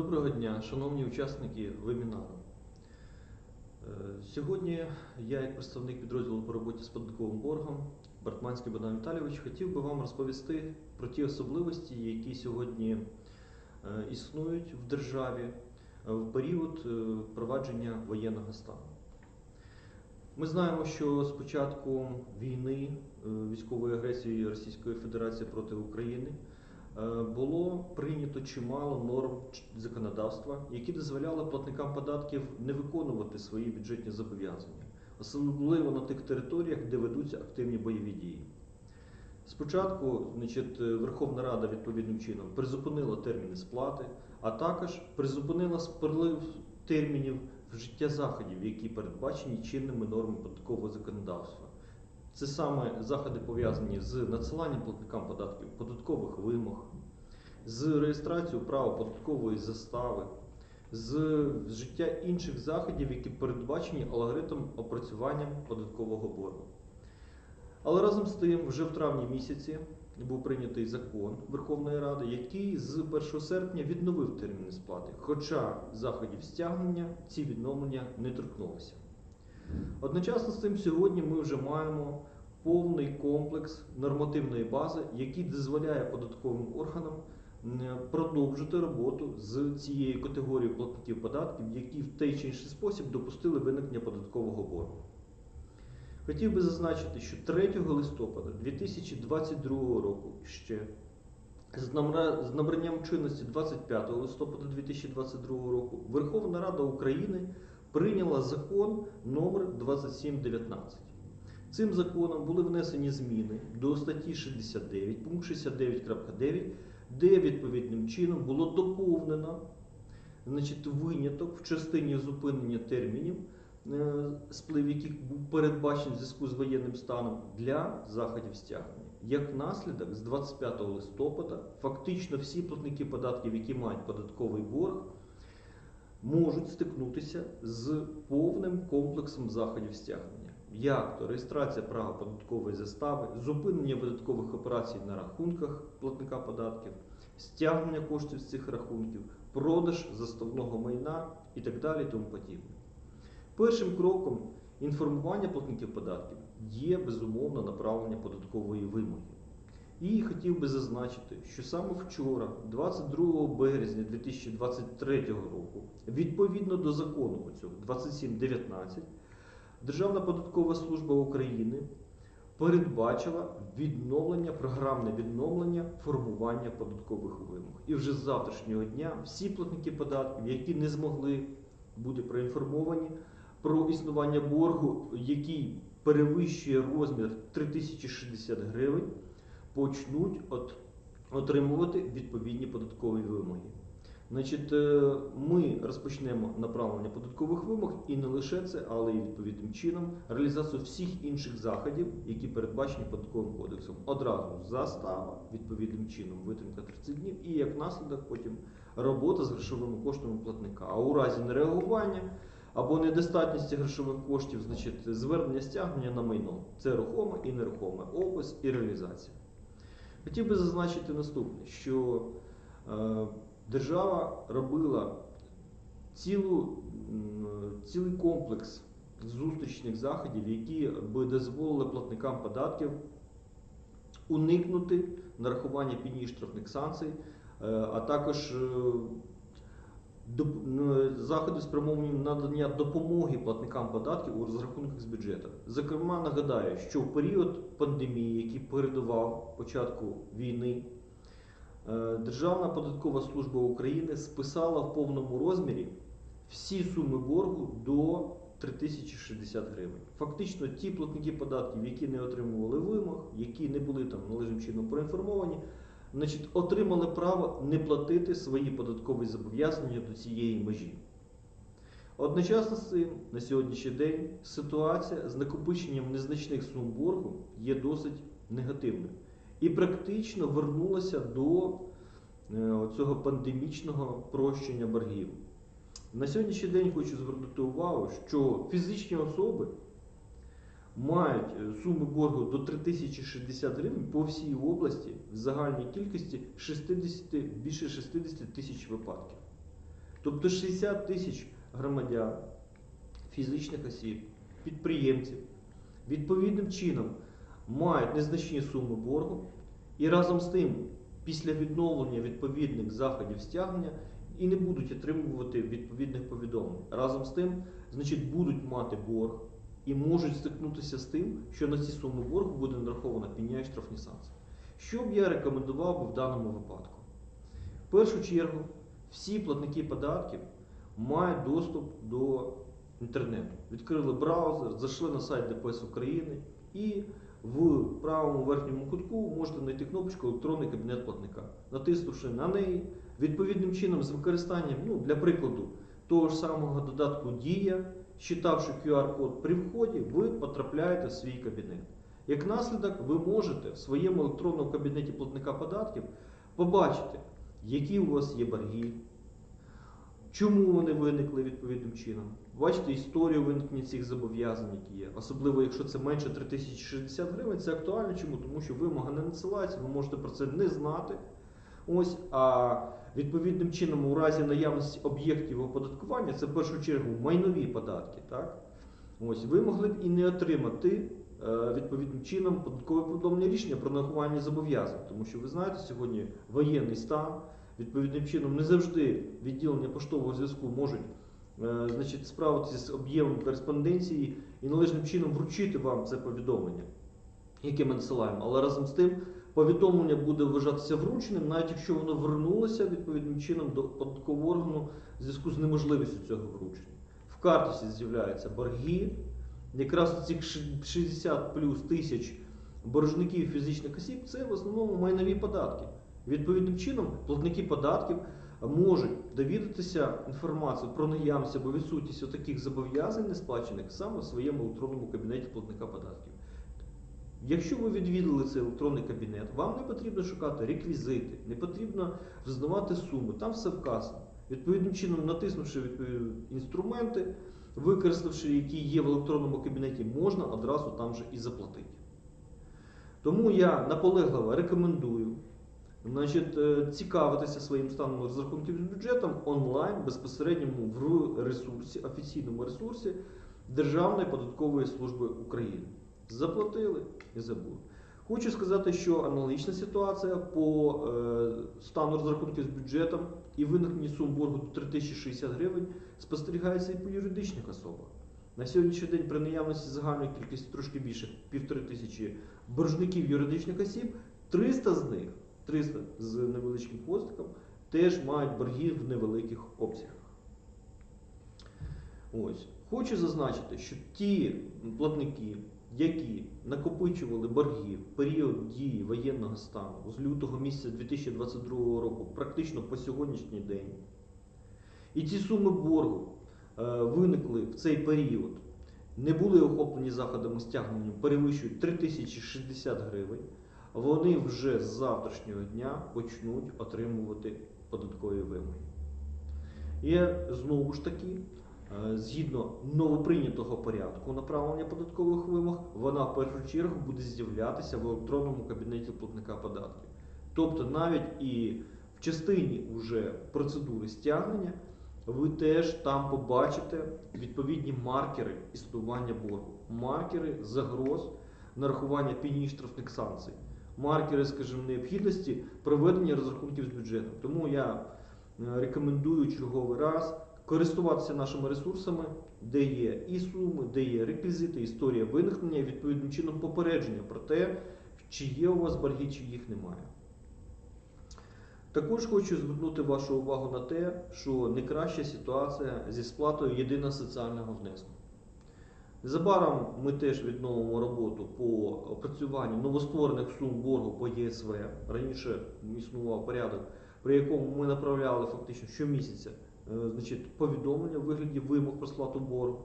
Доброго дня, шановні учасники вебінару. Е, Сьогодні я, як представник підрозділу по роботі з податковим боргом, Бартманський Богдан Віталійович, хотів би вам розповісти про ті особливості, які сьогодні е, існують в державі е, в період впровадження воєнного стану. Ми знаємо, що з початку війни, військової агресії Російської Федерації проти України було прийнято чимало норм законодавства, які дозволяли платникам податків не виконувати свої бюджетні зобов'язання, особливо на тих територіях, де ведуться активні бойові дії. Спочатку значить, е, Верховна Рада відповідним чином призупинила терміни сплати, а також призупинила сплив термінів вжиття заходів, які передбачені чинними нормами податкового законодавства. Це саме заходи пов'язані з надсиланням платникам податків податкових вимог, з реєстрацією права податкової застави, з вжиття інших заходів, які передбачені алгоритмом опрацювання податкового боргу. Але разом з тим, вже в травні місяці був прийнятий закон Верховної Ради, який з 1 серпня відновив терміни сплати, хоча заходів стягнення ці відновлення не торкнулися. Одночасно з цим сьогодні ми вже маємо повний комплекс нормативної бази, який дозволяє податковим органам м, продовжити роботу з цією категорією платників податків, які в той чи інший спосіб допустили виникнення податкового боргу. Хотів би зазначити, що 3 листопада 2022 року ще з набранням чинності 25 листопада 2022 року Верховна Рада України прийняла закон номер 2719. Цим законом були внесені зміни до статті 69, пункт 69.9, де відповідним чином було доповнено значить, виняток в частині зупинення термінів, е, сплив яких був передбачений в зв'язку з воєнним станом для заходів стягнення. Як наслідок, з 25 листопада фактично всі платники податків, які мають податковий борг, можуть стикнутися з повним комплексом заходів стягнення. Як то реєстрація права податкової застави, зупинення видаткових операцій на рахунках платника податків, стягнення коштів з цих рахунків, продаж заставного майна і так далі. Тому подібне. Першим кроком інформування платників податків є безумовно направлення податкової вимоги. І хотів би зазначити, що саме вчора, 22 березня 2023 року, відповідно до закону оцього 2719, Державна податкова служба України передбачила відновлення, програмне відновлення формування податкових вимог. І вже з завтрашнього дня всі платники податків, які не змогли бути проінформовані про існування боргу, який перевищує розмір 3060 гривень, почнуть от, отримувати відповідні податкові вимоги. Значить, е, ми розпочнемо направлення податкових вимог і не лише це, але й відповідним чином реалізацію всіх інших заходів, які передбачені податковим кодексом. Одразу застава відповідним чином витримка 30 днів, і як наслідок потім робота з грошовими коштами платника. А у разі нереагування або недостатності грошових коштів, значить звернення стягнення на майно. Це рухоме і нерухоме, опис і реалізація. Хотів би зазначити наступне, що е, держава робила цілу, цілий комплекс зустрічних заходів, які би дозволили платникам податків уникнути нарахування пені штрафних санкцій, е, а також е, заходи спрямовані на надання допомоги платникам податків у розрахунках з бюджету. Зокрема, нагадаю, що в період пандемії, який передував початку війни, е, Державна податкова служба України списала в повному розмірі всі суми боргу до 3060 гривень. Фактично, ті платники податків, які не отримували вимог, які не були там належним чином проінформовані, значить, отримали право не платити свої податкові зобов'язання до цієї межі. Одночасно з цим на сьогоднішній день ситуація з накопиченням незначних сум боргу є досить негативною і практично вернулася до е, цього пандемічного прощення боргів. На сьогоднішній день хочу звернути увагу, що фізичні особи мають е, суми боргу до 3060 гривень по всій області в загальній кількості 60, більше 60 тисяч випадків. Тобто 60 тисяч громадян, фізичних осіб, підприємців відповідним чином мають незначні суми боргу і разом з тим, після відновлення відповідних заходів стягнення і не будуть отримувати відповідних повідомлень. Разом з тим, значить, будуть мати борг і можуть стикнутися з тим, що на ці суми боргу буде нарахована пеня і штрафні санкції. Що б я рекомендував би в даному випадку? В першу чергу, всі платники податків мають доступ до інтернету. Відкрили браузер, зайшли на сайт ДПС України і в правому верхньому кутку можете знайти кнопочку Електронний кабінет платника. Натиснувши на неї, відповідним чином з використанням, ну, для прикладу, того ж самого додатку Дія, считавши QR-код при вході, ви потрапляєте в свій кабінет. Як наслідок, ви можете в своєму електронному кабінеті платника податків побачити, які у вас є борги, чому вони виникли відповідним чином. Бачите історію виникнення цих зобов'язань, які є. Особливо, якщо це менше 3060 гривень, це актуально. Чому? Тому що вимога не надсилається, ви можете про це не знати. Ось, а відповідним чином, у разі наявності об'єктів оподаткування, це в першу чергу майнові податки. Так? Ось, ви могли б і не отримати е, відповідним чином податкове повідомлення рішення про нарахування зобов'язань. Тому що ви знаєте, сьогодні воєнний стан, відповідним чином не завжди відділення поштового зв'язку можуть е, значить, справитися з об'ємом кореспонденції і належним чином вручити вам це повідомлення, яке ми надсилаємо. Але разом з тим повідомлення буде вважатися врученим, навіть якщо воно вернулося відповідним чином до податкового органу в зв'язку з неможливістю цього вручення. В карточці з'являються борги. Якраз цих 60 плюс тисяч боржників фізичних осіб це в основному майнові податки. Відповідним чином платники податків можуть довідатися інформацію про наявність або відсутність таких зобов'язань несплачених саме в своєму електронному кабінеті платника податків. Якщо ви відвідали цей електронний кабінет, вам не потрібно шукати реквізити, не потрібно взнавати суми, там все вказано. Відповідним чином, натиснувши інструменти, використавши які є в електронному кабінеті, можна одразу там же і заплатити. Тому я наполегливо рекомендую значить, е, цікавитися своїм станом розрахунків з бюджетом онлайн безпосередньо в ресурсі, офіційному ресурсі Державної податкової служби України. Заплатили і забули. Хочу сказати, що аналогічна ситуація по е, стану розрахунків з бюджетом і виникненні сум боргу до 3060 гривень спостерігається і по юридичних особах. На сьогоднішній день при наявності загальної кількості трошки більше півтори тисячі боржників юридичних осіб, 300 з них, 300 з невеличким хвостиком, теж мають борги в невеликих обсягах. Ось. Хочу зазначити, що ті платники, які накопичували борги в період дії воєнного стану з лютого місяця 2022 року, практично по сьогоднішній день, і ці суми боргу е, виникли в цей період, не були охоплені заходами стягнення, перевищують 3060 гривень, вони вже з завтрашнього дня почнуть отримувати податкові вимоги. І знову ж таки, згідно новоприйнятого порядку направлення податкових вимог, вона в першу чергу буде з'являтися в електронному кабінеті платника податків. Тобто навіть і в частині уже процедури стягнення ви теж там побачите відповідні маркери існування боргу, маркери загроз нарахування пені штрафних санкцій, маркери, скажімо, необхідності проведення розрахунків з бюджетом. Тому я е, рекомендую черговий раз користуватися нашими ресурсами, де є і суми, де є реквізити, історія виникнення і відповідним чином попередження про те, чи є у вас борги, чи їх немає. Також хочу звернути вашу увагу на те, що не краща ситуація зі сплатою єдиного соціального внеску. Незабаром ми теж відновимо роботу по опрацюванню новостворених сум боргу по ЄСВ. Раніше існував порядок, при якому ми направляли фактично щомісяця значить, повідомлення в вигляді вимог про сплату боргу.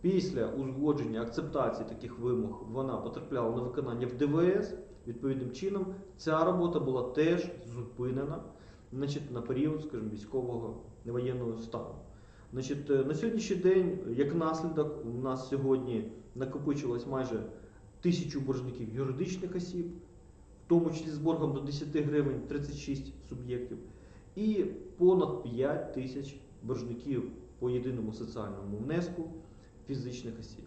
Після узгодження акцептації таких вимог вона потрапляла на виконання в ДВС. Відповідним чином ця робота була теж зупинена значить, на період скажімо, військового воєнного стану. Значить, е, на сьогоднішній день, як наслідок, у нас сьогодні накопичилось майже тисячу боржників юридичних осіб, в тому числі з боргом до 10 гривень 36 суб'єктів. і понад 5 тисяч боржників по єдиному соціальному внеску фізичних осіб,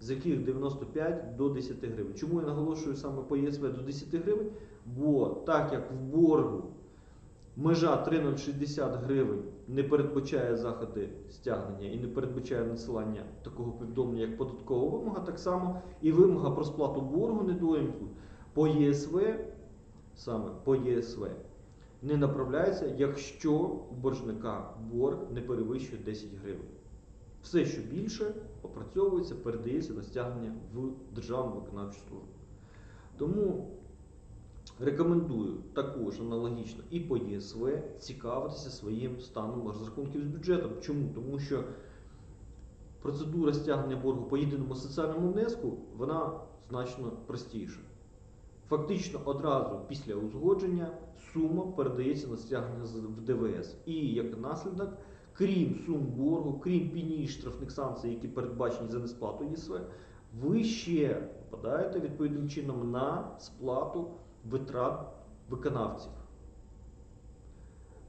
з яких 95 до 10 гривень. Чому я наголошую саме по ЄСВ до 10 гривень? Бо так як в боргу межа 3,060 гривень не передбачає заходи стягнення і не передбачає надсилання такого повідомлення, як податкова вимога, так само і вимога про сплату боргу недоїмку по ЄСВ, саме по ЄСВ, не направляється, якщо у боржника борг не перевищує 10 гривень. Все, що більше, опрацьовується, передається на стягнення в Державну виконавчу службу. Тому рекомендую також аналогічно і по ЄСВ цікавитися своїм станом розрахунків з бюджетом. Чому? Тому що процедура стягнення боргу по єдиному соціальному внеску вона значно простіша. Фактично одразу після узгодження сума передається на стягнення в ДВС. І як наслідок, крім сум боргу, крім пені і штрафних санкцій, які передбачені за несплату ЄСВ, ви ще попадаєте відповідним чином на сплату витрат виконавців.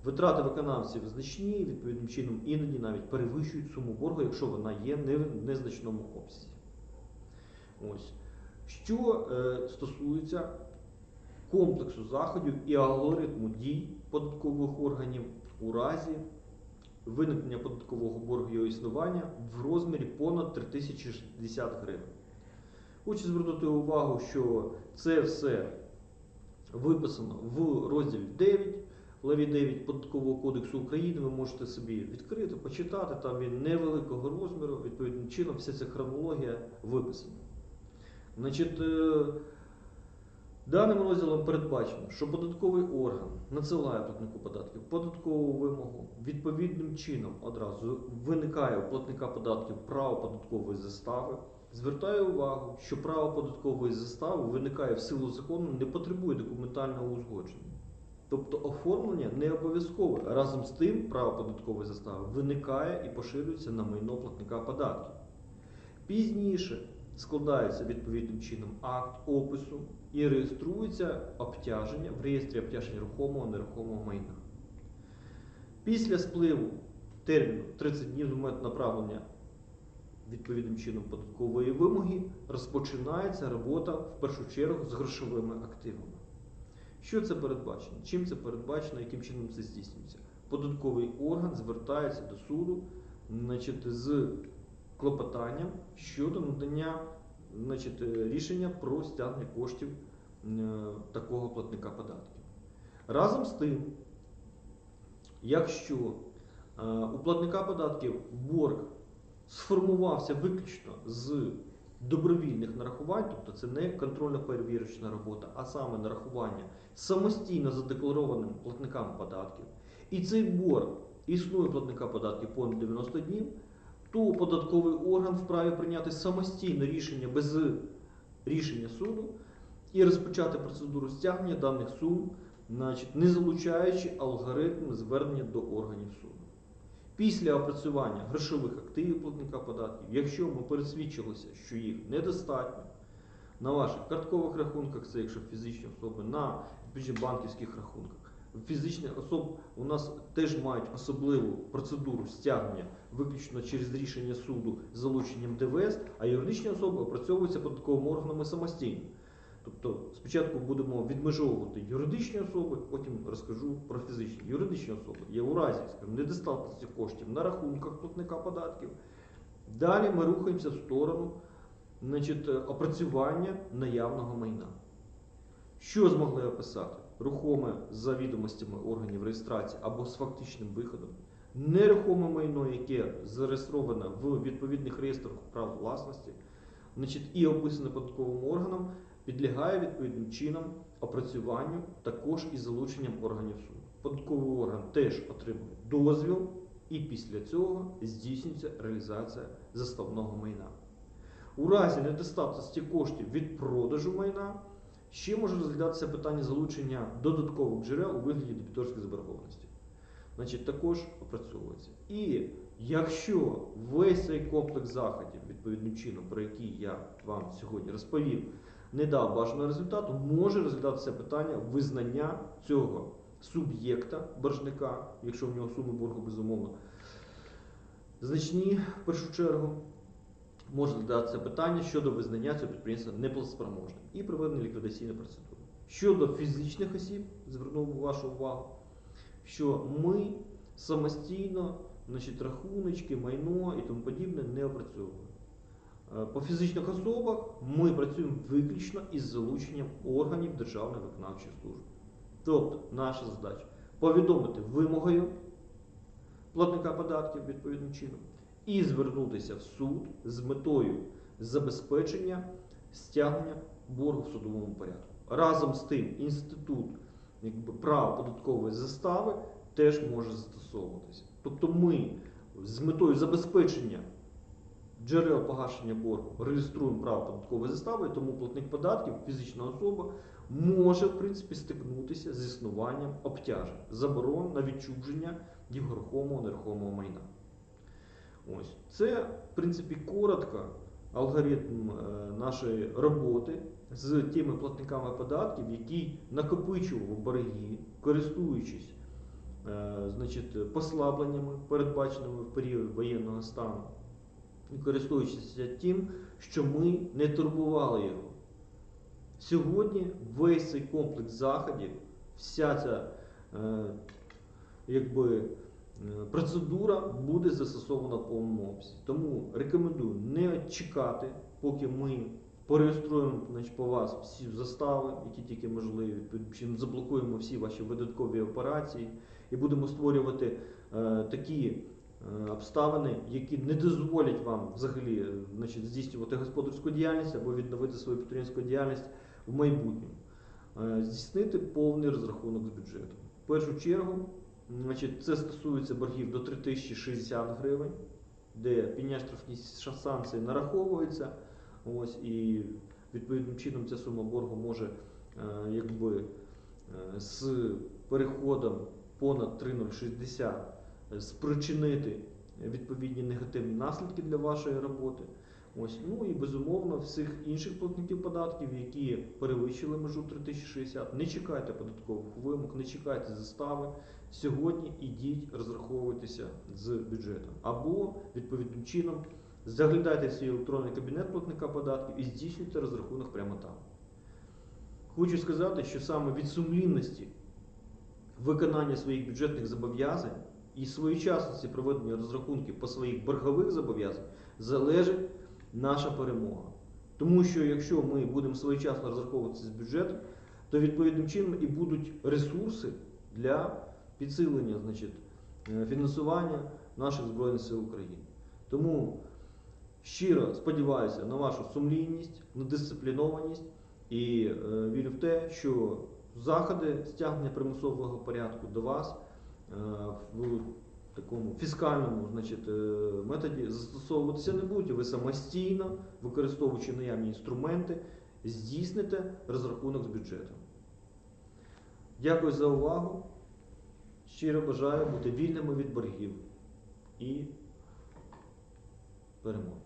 Витрати виконавців значні, відповідним чином іноді навіть перевищують суму боргу, якщо вона є не в незначному обсязі. Ось. Що е, стосується комплексу заходів і алгоритму дій податкових органів у разі виникнення податкового боргу його існування в розмірі понад 3060 гривень. Хочу звернути увагу, що це все виписано в розділі 9, главі 9 Податкового кодексу України. Ви можете собі відкрити, почитати. Там він невеликого розміру, відповідним чином вся ця хронологія виписана. Значить, е, даним розділом передбачено, що податковий орган надсилає платнику податків податкову вимогу. Відповідним чином одразу виникає у платника податків право податкової застави. Звертаю увагу, що право податкової застави виникає в силу закону, не потребує документального узгодження. Тобто оформлення не обов'язкове. Разом з тим, право податкової застави виникає і поширюється на майно платника податків. Пізніше складається відповідним чином акт опису і реєструється обтяження в реєстрі обтяжень рухомого нерухомого майна. Після спливу терміну 30 днів з моменту направлення відповідним чином податкової вимоги розпочинається робота в першу чергу з грошовими активами. Що це передбачено? Чим це передбачено, яким чином це здійснюється? Податковий орган звертається до суду значить, з клопотанням щодо надання значить, е, рішення про стягнення коштів е, такого платника податків. Разом з тим, якщо е, у платника податків борг сформувався виключно з добровільних нарахувань, тобто це не контрольно-перевірочна робота, а саме нарахування самостійно задекларованим платникам податків, і цей борг існує платника податків понад 90 днів, то податковий орган вправі прийняти самостійне рішення без рішення суду і розпочати процедуру стягнення даних сум, значить, не залучаючи алгоритм звернення до органів суду. Після опрацювання грошових активів платника податків, якщо ми пересвідчилися, що їх недостатньо на ваших карткових рахунках, це якщо фізичні особи, на банківських рахунках. Фізичні особи у нас теж мають особливу процедуру стягнення виключно через рішення суду з залученням ДВС, а юридичні особи опрацьовуються податковими органами самостійно. Тобто спочатку будемо відмежовувати юридичні особи, потім розкажу про фізичні. Юридичні особи є у разі недостатності коштів на рахунках платника податків. Далі ми рухаємося в сторону значить, опрацювання наявного майна. Що змогли описати? Рухоме за відомостями органів реєстрації або з фактичним виходом, нерухоме майно, яке зареєстроване в відповідних реєстрах прав власності, значить, і описане податковим органом, підлягає відповідним чином опрацюванню також із залученням органів суду. Податковий орган теж отримує дозвіл, і після цього здійснюється реалізація заставного майна. У разі недостатності коштів від продажу майна ще може розглядатися питання залучення додаткових джерел у вигляді дебіторської заборгованості. Значить, також опрацьовується. І якщо весь цей комплекс заходів, відповідним чином, про який я вам сьогодні розповів, не дав бажаного результату, може розглядатися питання визнання цього суб'єкта боржника, якщо в нього суми боргу безумовно, значні в першу чергу. Може задатися питання щодо визнання цього підприємства неплатоспроможним і проведення ліквідаційної процедури. Щодо фізичних осіб, звернув вашу увагу, що ми самостійно значить, рахуночки, майно і тому подібне не опрацьовуємо. Е, По фізичних особах ми працюємо виключно із залученням органів Державної виконавчої служби. Тобто наша задача повідомити вимогою платника податків відповідним чином і звернутися в суд з метою забезпечення стягнення боргу в судовому порядку. Разом з тим, інститут якби, права податкової застави теж може застосовуватися. Тобто ми з метою забезпечення джерел погашення боргу реєструємо право податкової застави, тому платник податків, фізична особа, може в принципі стикнутися з існуванням обтяжень, заборон на відчуження рухомого нерухомого майна. Ось це, в принципі, коротко алгоритм е, нашої роботи з тими платниками податків, які накопичували борги, користуючись е, значить, послабленнями, передбаченими в період воєнного стану, і користуючись тим, що ми не турбували його. Сьогодні весь цей комплекс заходів, вся ця е, якби, процедура буде застосована в повному обсязі. Тому рекомендую не чекати, поки ми пореєструємо значить, по вас всі застави, які тільки можливі, чином заблокуємо всі ваші видаткові операції і будемо створювати е, такі е, обставини, які не дозволять вам взагалі е, значить, здійснювати господарську діяльність або відновити свою підприємську діяльність в майбутньому. Е, Здійснити повний розрахунок з бюджету. В першу чергу, значить, це стосується боргів до 3060 гривень, де пеня штрафні санкції нараховуються. Ось, і відповідним чином ця сума боргу може е, якби, е, з переходом понад 3060 е, спричинити відповідні негативні наслідки для вашої роботи. Ось, ну і безумовно всіх інших платників податків, які перевищили межу 3060, не чекайте податкових вимог, не чекайте застави. Сьогодні ідіть розраховуйтеся з бюджетом. Або відповідним чином заглядайте в свій електронний кабінет платника податків і здійснюйте розрахунок прямо там. Хочу сказати, що саме від сумлінності виконання своїх бюджетних зобов'язань і своєчасності проведення розрахунків по своїх боргових зобов'язань залежить наша перемога. Тому що якщо ми будемо своєчасно розраховуватися з бюджетом, то відповідним чином і будуть ресурси для підсилення значить, е, фінансування наших Збройних сил України. Тому щиро сподіваюся на вашу сумлінність, на дисциплінованість і е, вірю в те, що заходи стягнення примусового порядку до вас е, в такому фіскальному значить, е, методі застосовуватися не будуть. Ви самостійно, використовуючи наявні інструменти, здійсните розрахунок з бюджетом. Дякую за увагу. Щиро бажаю бути вільними від боргів і перемоги.